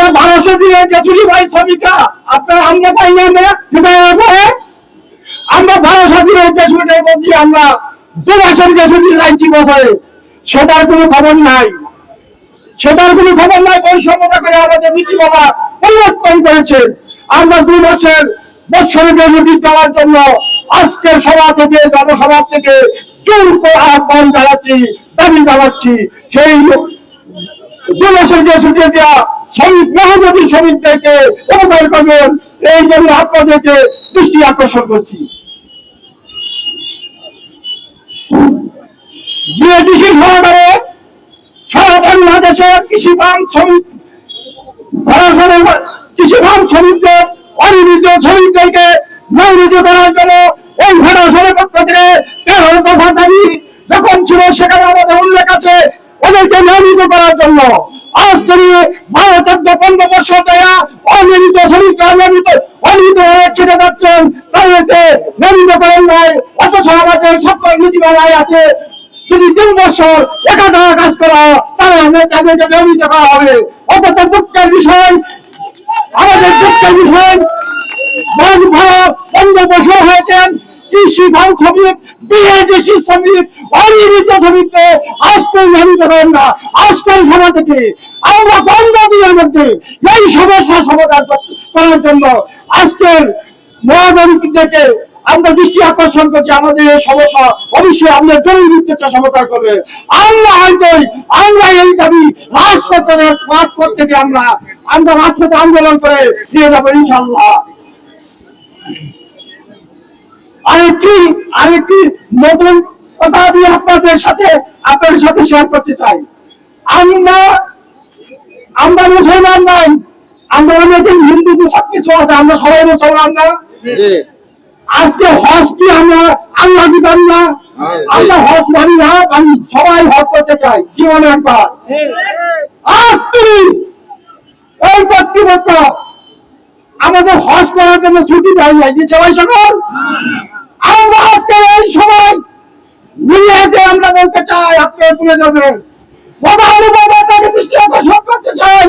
আমরা বারোশো দিনের গেছুরি ভাই শ্রমিকরা আপনারা আমরা পাই না আমরা হৃদয়ের ভয়ে আমরা বারোশো দিনের গেছুরিটাই বলছি, আমরা দু বছর গেছুরি লাইছি বছরে সেটার কোনো খবর নাই। সেটার কোনো খবর নাই বৈষম্যতা করে আমাদের নীতিমালা পরিবর্তন করেছে। আমরা দুই বছর বৎসরে গেছুরি দেওয়ার জন্য। আজকের সভা থেকে, জনসভা থেকে জোর আহ্বান জানাচ্ছি, দাবি জানাচ্ছি। সেই দু বছর যে দেওয়া শ্রমিক মহানদী শ্রমিকদেরকে উপকার করবেন এই জন্য আপনাদেরকে দৃষ্টি আকর্ষণ করছি। বিএডিসি সহকারে সারা বাংলাদেশের কৃষি ফার্ম শ্রমিক কৃষি ফার্ম শ্রমিকদের অনিয়মিত শ্রমিকদেরকে নিয়োজিত করার জন্য এই ফেডারেশনের পক্ষ থেকে তেরো দফা দাবি যখন ছিল, সেখানে আমাদের উল্লেখ আছে, ওদেরকে নিয়মিত করার জন্য। আজ চোদ্দ পনেরো বছর দেয়া অনিয়মিত শ্রমিকরা নিয়মিত অনিয়মিত হয়ে ছেড়ে যাচ্ছেন। তাদেরকে নিয়মিত করেন আমাদের সকল নীতিমালায় আছে, যদি তিন বছর একাধারে কাজ করা তাহলে তাদেরকে নিয়মিত করা হবে। বিষয়, আমাদের দুঃখের বিষয়। বন ভাড়া পনেরো বছর হয়েছেন কৃষি ভাগ শ্রমিক বিএডিসি শ্রমিক অনিয়মিত শ্রমিককে আজকে নিয়মিত করেন না। আজকের সভা থেকে আমরা বন্ধ দিনের মধ্যে। এই সমস্যা সমাধান করার জন্য আজকের মহাজনকে আমরা দৃষ্টি আকর্ষণ করছি। আমাদের এই সমস্যা অবশ্যই আমাদের জরুরি ভিত্তিতে সমাধান করবে। আমরা হয়তো আমরা এই দাবি রাজপথে রাজপথ থেকে আমরা আমরা রাজপথে আন্দোলন করে দিয়ে যাব ইনশাল্লাহ আরেকটি আরেকটি নতুন কথা আমি আপনাদের সাথে আপনাদের সাথে শেয়ার করতে চাই। আমরা আমরা মুসলমান নাই আমরা অনেকে হিন্দু সব কিছু আছে আমরা সবাই মুসলমান না? আজকে হজ কি আমরা আল্লাহ দিতাম না? আমরা হজ মানি না আমি সবাই হজ করতে চাই জীবনে একবার। আজ তুমি এই কর্তৃপক্ষ আমাদের হজ করার জন্য ছুটি দেয় নাই যে সবাই সকল? আমরা আজকে এই সময় মিডিয়াতে আমরা বলতে চাই আপনি তুলে যাবেন প্রধানমন্ত্রী তাকে দৃষ্টি আকর্ষণ করতে চাই।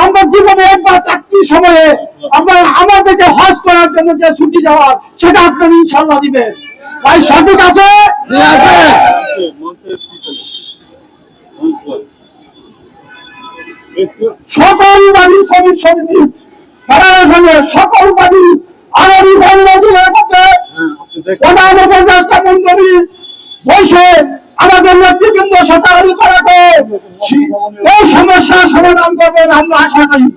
আমরা জীবনে একবার চাকরির সময়ে আমরা আমাদেরকে হজ করার জন্য যে ছুটি দেওয়ার সেটা আপনার ইনশাল্লাহ দিবেন। ভাই সঠিক আছে? সকল বাড়ি শ্রমিক সমিতি সকল সমস্যার সমাধান করবেন আমরা আশা করি।